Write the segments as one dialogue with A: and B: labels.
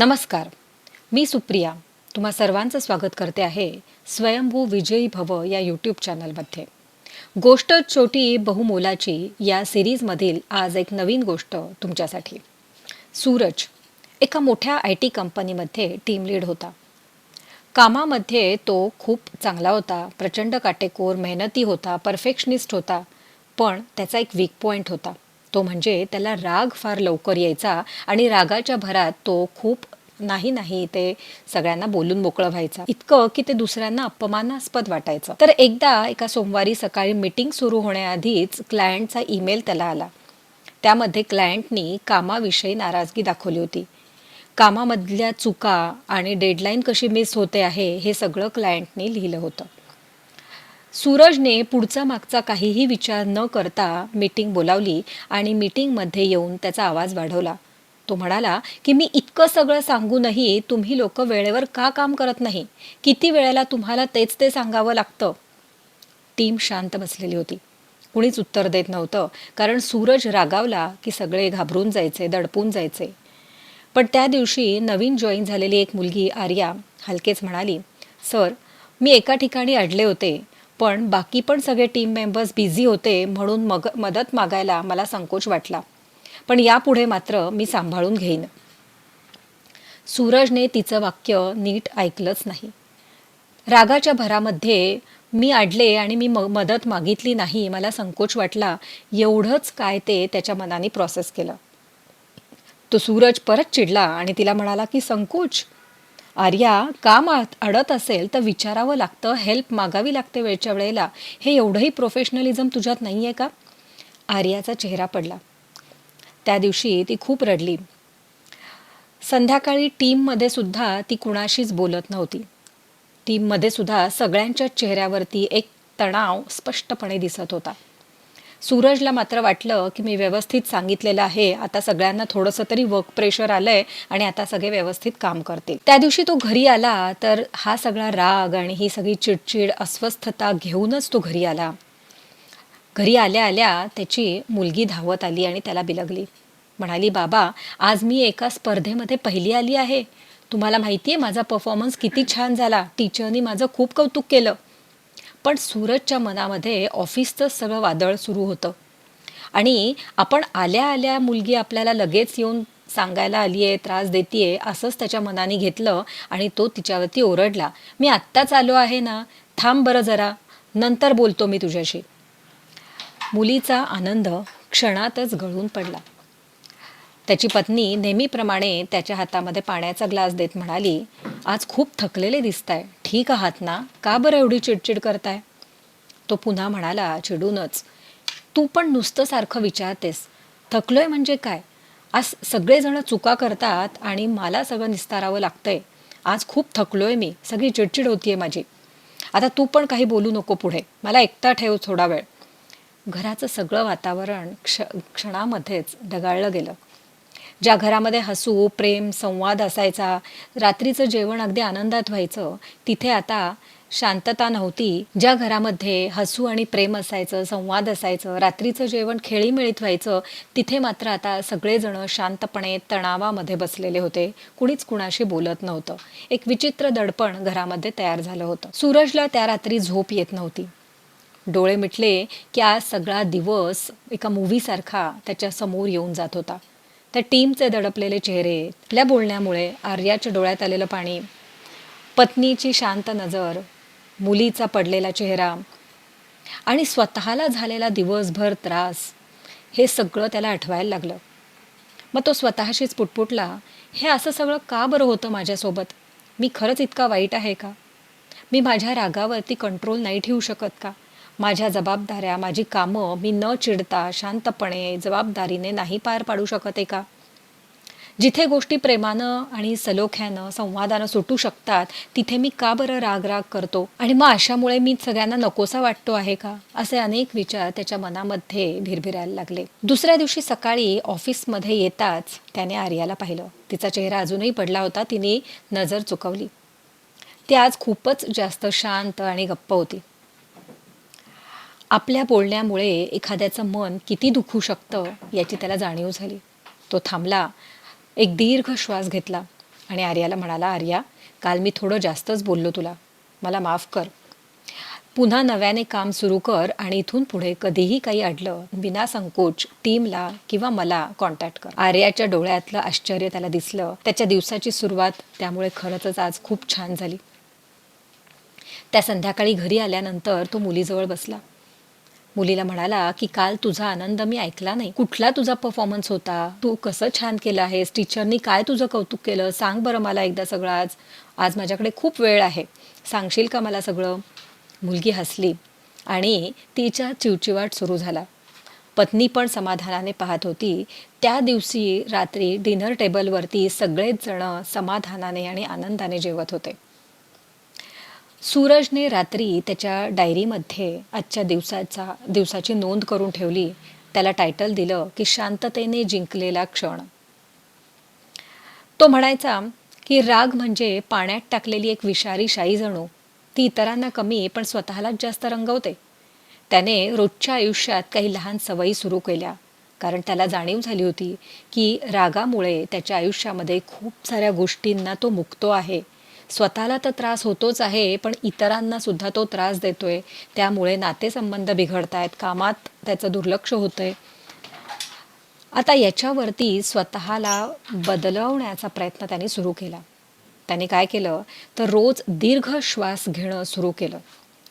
A: नमस्कार. मी सुप्रिया. तुम्हा सर्वांचं स्वागत करते आहे स्वयंभू विजयी भव या यूट्यूब चॅनलमध्ये गोष्ट छोटी बहुमोलाची या सिरीजमधील आज एक नवीन गोष्ट तुमच्यासाठी. सूरज एका मोठ्या आय टी कंपनीमध्ये टीम लीड होता. कामामध्ये तो खूप चांगला होता प्रचंड काटेकोर मेहनती होता परफेक्शनिस्ट होता पण त्याचा एक वीक पॉईंट होता. तो म्हणजे त्याला राग फार लवकर यायचा आणि रागाच्या भरात तो खूप नाही नाही ते सगळ्यांना बोलून मोकळं व्हायचं. इतकं की ते दुसऱ्यांना अपमानास्पद वाटायचं. तर एकदा एका सोमवारी सकाळी मीटिंग सुरू होण्याआधीच क्लायंटचा ईमेल त्याला आला. त्यामध्ये क्लायंटनी कामाविषयी नाराजगी दाखवली होती. कामामधल्या चुका आणि डेडलाईन कशी मिस होते आहे हे सगळं क्लायंटनी लिहिलं होतं. सूरजने पुढचा मागचा काहीही विचार न करता मीटिंग बोलावली आणि मीटिंगमध्ये येऊन त्याचा आवाज वाढवला. तो म्हणाला की मी इतकं सगळं सांगूनही तुम्ही लोक वेळेवर का काम करत नाही? किती वेळेला तुम्हाला तेच ते सांगावं लागतं? टीम शांत बसलेली होती. कुणीच उत्तर देत नव्हतं कारण सूरज रागावला की सगळे घाबरून जायचे दडपून जायचे. पण त्या दिवशी नवीन जॉईन झालेली एक मुलगी आर्या हलकेच म्हणाली सर मी एका ठिकाणी अडले होते. पण बाकी पण सगळे टीम मेंबर्स बिझी होते म्हणून मग मदत मागायला मला संकोच वाटला. पण यापुढे मात्र मी सांभाळून घेईन. सूरजने तिचं वाक्य नीट ऐकलंच नाही. रागाच्या भरामध्ये मी अडले आणि मी म मदत मागितली नाही मला संकोच वाटला एवढंच काय ते त्याच्या मनाने प्रोसेस केलं. तो सूरज परत चिडला आणि तिला म्हणाला की संकोच आर्या कामात अडत असेल तर विचारावं लागतं हेल्प मागावी लागते वेळच्या वेळेला. हे एवढंही प्रोफेशनलिझम तुझ्यात नाही आहे का? आर्याचा चेहरा पडला. त्या दिवशी ती खूप रडली. संध्याकाळी टीममध्ये सुद्धा ती कुणाशीच बोलत नव्हती. टीममध्ये सुद्धा सगळ्यांच्या चेहऱ्यावरती एक तणाव स्पष्टपणे दिसत होता. सूरजला मात्र वाटलं की मी व्यवस्थित सांगितलेलं आहे. आता सगळ्यांना थोडंसं तरी वर्क प्रेशर आलंय आणि आता सगळे व्यवस्थित काम करतील. त्या दिवशी तो घरी आला तर हा सगळा राग आणि ही सगळी चिडचिड अस्वस्थता घेऊनच तो घरी आला. घरी आल्या आल्या त्याची मुलगी धावत आली आणि त्याला बिलगली. म्हणाली बाबा आज मी एका स्पर्धेमध्ये पहिली आली आहे. तुम्हाला माहिती आहे माझा परफॉर्मन्स किती छान झाला. टीचरनी माझं खूप कौतुक केलं. पण सूरजच्या मनामध्ये ऑफिसचं सगळं वादळ सुरू होतं. आणि आपण आल्या आल्या मुलगी आपल्याला लगेच येऊन सांगायला आली आहे त्रास देते असंच त्याच्या मनाने घेतलं आणि तो तिच्यावरती ओरडला मी आत्ताच आलो आहे ना थांब बरं जरा नंतर बोलतो मी तुझ्याशी. मुलीचा आनंद क्षणातच गळून पडला. त्याची पत्नी नेहमीप्रमाणे त्याच्या हातामध्ये पाण्याचा ग्लास देत म्हणाली आज खूप थकलेले दिसताय. ठीक आहात ना? का बरं एवढी चिडचिड करताय? तो पुन्हा म्हणाला चिडूनच. तू पण नुसतं सारखं विचारतेस. थकलोय म्हणजे काय? आज सगळेजण चुका करतात आणि मला सगळं निस्तारावं लागतंय. आज खूप थकलोय मी. सगळी चिडचिड होतीये माझी. आता तू पण काही बोलू नको पुढे. मला एकटा ठेव थोडा वेळ. घराचं सगळं वातावरण क्ष क्षणामध्येच ढगाळलं गेलं. ज्या घरामध्ये हसू प्रेम संवाद असायचा रात्रीचं जेवण अगदी आनंदात व्हायचं तिथे आता शांतता नव्हती. ज्या घरामध्ये हसू आणि प्रेम असायचं संवाद असायचं रात्रीचं जेवण खेळीमेळीत व्हायचं तिथे मात्र आता सगळेजण शांतपणे तणावामध्ये बसलेले होते. कुणीच कुणाशी बोलत नव्हतं. एक विचित्र दडपण घरामध्ये तयार झालं होतं. सूरजला त्या रात्री झोप येत नव्हती. डोळे मिटले की आज सगळा दिवस एका मूवीसारखा त्याच्यासमोर येऊन जात होता. त्या टीमचे दडपलेले चेहरे आपल्या बोलण्यामुळे आर्याच्या डोळ्यात आलेलं पाणी पत्नीची शांत नजर मुलीचा पडलेला चेहरा आणि स्वतःला झालेला दिवसभर त्रास हे सगळं त्याला आठवायला लागलं. मग तो स्वतःशीच पुटपुटला हे असं सगळं का बरं होतं माझ्यासोबत? मी खरंच इतका वाईट आहे का? मी माझ्या रागावरती कंट्रोल नाही ठेवू शकत का? माझ्या जबाबदाऱ्या माझी कामं मी न चिडता शांतपणे जबाबदारीने नाही पार पाडू शकते का? जिथे गोष्टी प्रेमानं आणि सलोख्यानं संवादानं सुटू शकतात तिथे मी का बरं राग राग करतो? आणि मग अशामुळे मी सगळ्यांना नकोसा वाटतो आहे का? असे अनेक विचार त्याच्या मनामध्ये भिरभिरायला लागले. दुसऱ्या दिवशी सकाळी ऑफिसमध्ये येताच त्याने आर्याला पाहिलं. तिचा चेहरा अजूनही पडला होता तिने नजर चुकवली. ती आज खूपच जास्त शांत आणि गप्प होती. आपल्या बोलण्यामुळे एखाद्याचं मन किती दुखू शकतं याची त्याला जाणीव झाली. तो थांबला एक दीर्घ श्वास घेतला आणि आर्याला म्हणाला आर्या काल मी थोडं जास्तच बोललो तुला. मला माफ कर. पुन्हा नव्याने काम सुरू कर आणि इथून पुढे कधीही काही अडलं विना संकोच टीमला किंवा मला कॉन्टॅक्ट कर. आर्याच्या डोळ्यातलं आश्चर्य त्याला दिसलं. त्याच्या दिवसाची सुरुवात त्यामुळे खरंच आज खूप छान झाली. त्या संध्याकाळी घरी आल्यानंतर तो मुलीजवळ बसला. मुलीला म्हणाला की काल तुझा आनंद मी ऐकला नाही. कुठला तुझा परफॉर्मन्स होता? तू कसं छान केलं आहेस? टीचरनी काय तुझं कौतुक केलं? सांग बरं मला एकदा सगळं आज. आज माझ्याकडे खूप वेळ आहे. सांगशील का मला सगळं? मुलगी हसली आणि तिच्या चिवचिवाट सुरू झाला. पत्नी पण समाधानाने पाहत होती. त्या दिवशी रात्री डिनर टेबलवरती सगळेच जण समाधानाने आणि आनंदाने जेवत होते. सूरजने रात्री त्याच्या डायरीमध्ये आजच्या दिवसाचा दिवसाची नोंद करून ठेवली. त्याला टायटल दिलं की शांततेने जिंकलेला क्षण. तो म्हणायचा की राग म्हणजे पाण्यात टाकलेली एक विषारी शाई जणू. ती इतरांना कमी पण स्वतःलाच जास्त रंगवते. त्याने रोजच्या आयुष्यात काही लहान सवयी सुरू केल्या. कारण त्याला जाणीव झाली होती की रागामुळे त्याच्या आयुष्यामध्ये खूप साऱ्या गोष्टींना तो मुकतो आहे. स्वतःला तर त्रास होतोच आहे पण इतरांना सुद्धा तो त्रास देतोय. त्यामुळे नातेसंबंध बिघडत आहेत कामात त्याचं दुर्लक्ष होतंय. आता याच्यावरती स्वतःला बदलवण्याचा प्रयत्न त्याने सुरू केला. त्याने काय केलं? तर रोज दीर्घ श्वास घेणं सुरू केलं.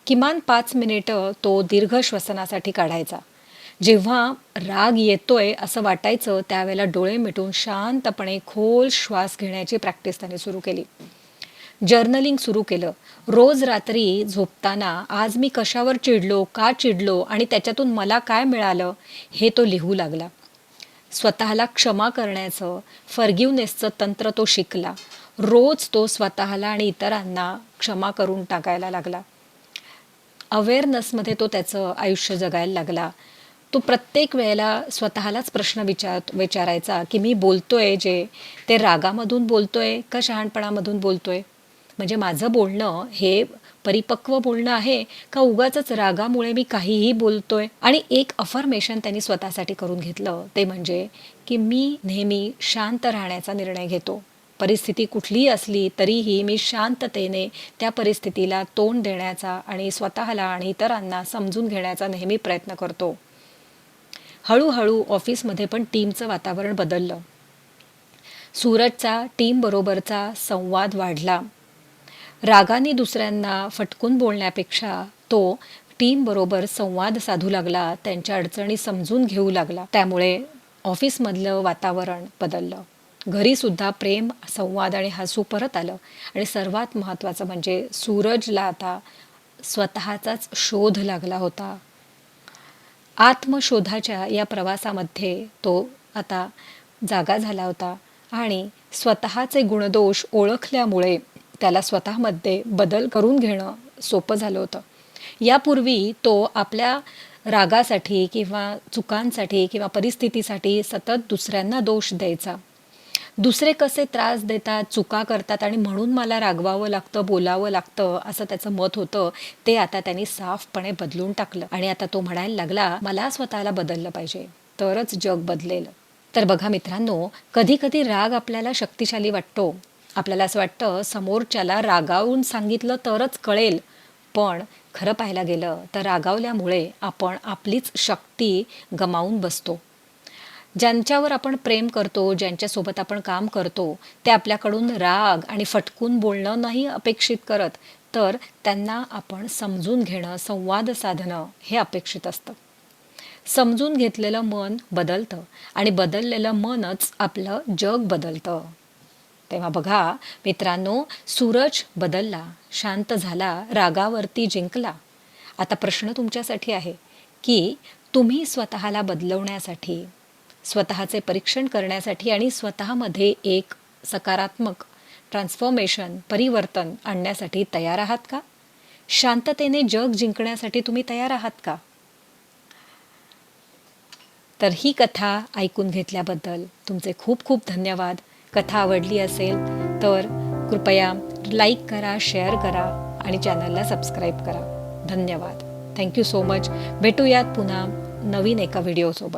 A: किमान पाच मिनिटं तो दीर्घ श्वसनासाठी काढायचा. जेव्हा राग येतोय असं वाटायचं त्यावेळेला डोळे मिटून शांतपणे खोल श्वास घेण्याची प्रॅक्टिस त्याने सुरू केली. जर्नलिंग सुरू केलं. रोज रात्री झोपताना आज मी कशावर चिडलो का चिडलो आणि त्याच्यातून मला काय मिळालं हे तो लिहू लागला. स्वतःला क्षमा करण्याचं फर्गिवनेसचं तंत्र तो शिकला. रोज तो स्वतःला आणि इतरांना क्षमा करून टाकायला लागला. अवेअरनेसमध्ये तो त्याचं आयुष्य जगायला लागला. तो प्रत्येक वेळेला स्वतःलाच प्रश्न विचार विचारायचा की मी बोलतोय जे ते रागामधून बोलतोय का शहाणपणामधून बोलतोय? म्हणजे माझं बोलणं हे परिपक्व बोलणं आहे का उगाच रागामुळे मी काहीही बोलतोय? आणि एक अफर्मेशन त्यांनी स्वतःसाठी करून घेतलं ते म्हणजे की मी नेहमी शांत राहण्याचा निर्णय घेतो. परिस्थिती कुठलीही असली तरीही मी शांततेने त्या परिस्थितीला तोंड देण्याचा आणि स्वतःला आणि इतरांना समजून घेण्याचा नेहमी प्रयत्न करतो. हळूहळू ऑफिसमध्ये पण टीमचं वातावरण बदललं. सूरजचा टीमबरोबरचा संवाद वाढला. रागाने दुसऱ्यांना फटकून बोलण्यापेक्षा तो टीमबरोबर संवाद साधू लागला त्यांच्या अडचणी समजून घेऊ लागला. त्यामुळे ऑफिसमधलं वातावरण बदललं. घरीसुद्धा प्रेम संवाद आणि हसू परत आलं. आणि सर्वात महत्त्वाचं म्हणजे सूरजला आता स्वतःचाच शोध लागला होता. आत्मशोधाच्या या प्रवासामध्ये तो आता जागा झाला होता. आणि स्वतःचे गुणदोष ओळखल्यामुळे त्याला स्वतःमध्ये बदल करून घेणं सोपं झालं होतं. यापूर्वी तो आपल्या रागासाठी किंवा चुकांसाठी किंवा परिस्थितीसाठी सतत दुसऱ्यांना दोष द्यायचा. दुसरे कसे त्रास देतात चुका करतात आणि म्हणून मला रागवावं लागतं बोलावं लागतं असं त्याचं मत होतं ते आता त्यांनी साफपणे बदलून टाकलं. आणि आता तो म्हणायला लागला मला स्वतःला बदललं पाहिजे. तरच जग बदलेल. तर बघा मित्रांनो कधी कधी राग आपल्याला शक्तिशाली वाटतो. आपल्याला असं वाटतं समोरच्याला रागावून सांगितलं तरच कळेल. पण खरं पाहायला गेलं तर रागावल्यामुळे आपण आपलीच शक्ती गमावून बसतो. ज्यांच्यावर आपण प्रेम करतो ज्यांच्यासोबत आपण काम करतो ते आपल्याकडून राग आणि फटकून बोलणं नाही अपेक्षित करत तर त्यांना आपण समजून घेणं संवाद साधणं हे अपेक्षित असतं. समजून घेतलेलं मन बदलतं आणि बदललेलं मनच आपलं जग बदलतं. तेव्हा बघा मित्रांनो सूरज बदलला शांत झाला रागावरती जिंकला. आता प्रश्न तुमच्यासाठी आहे की तुम्ही स्वतःला बदलवण्यासाठी स्वतःचे परीक्षण करण्यासाठी आणि स्वतःमध्ये एक सकारात्मक ट्रान्सफॉर्मेशन परिवर्तन आणण्यासाठी तयार आहात का? शांततेने जग जिंकण्यासाठी तुम्ही तयार आहात का? तर ही कथा ऐकून घेतल्याबद्दल तुमचे खूप खूप धन्यवाद. कथा आवडली असेल तर कृपया लाईक करा शेअर करा आणि चॅनलला सबस्क्राईब करा. धन्यवाद. थँक्यू सो मच भेटूयात पुन्हा नवीन एका व्हिडिओसोबत